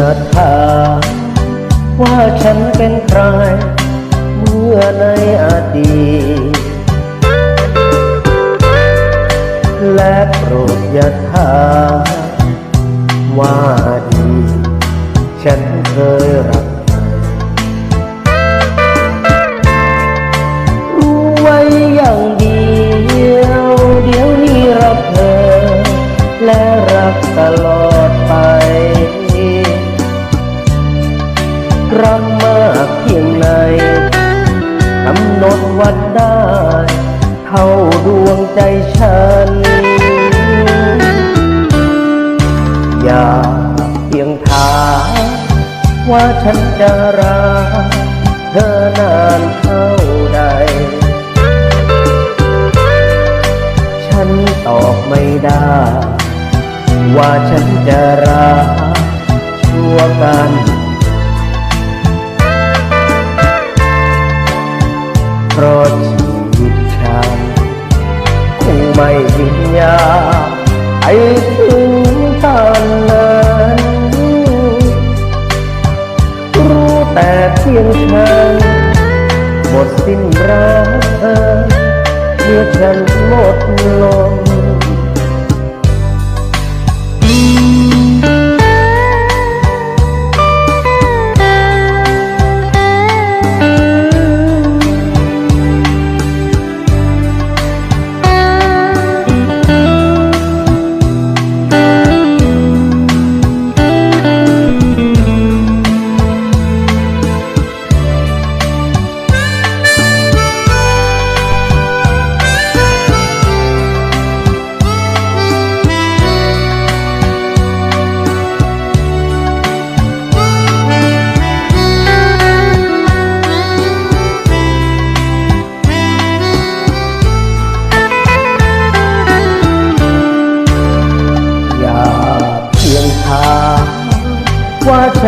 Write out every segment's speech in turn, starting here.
อย่าถามว่าฉันเป็นใคร เมื่อในอดีตและโปรดอย่าถาม รักมากเพียงไหนกำหนดวัดได้ เท่าดวงใจฉัน อย่าเพียงถามว่าฉันจะรักเธอนานเท่าใด ฉันตอบไม่ได้ ว่าฉันจะรักชั่วกัน ราะชีวิตฉันคงไม่ยินยาไปถึงตอนนั้นรู้แต่เพียงฉันหมดสิ้นรักเธอเมื่อฉันหมดลม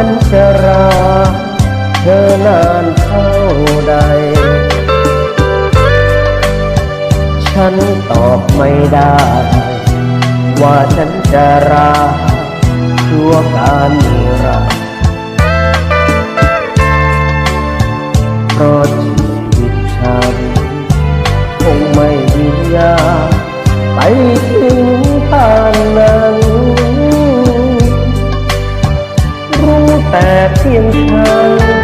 ฉันจะรักเธอนานเท่าใด ฉันตอบไม่ได้ ว่าฉันจะรักชั่วการนิรันดร์เพราะชีวิตฉัน คงไม่ยืนยาวไปถึง แต่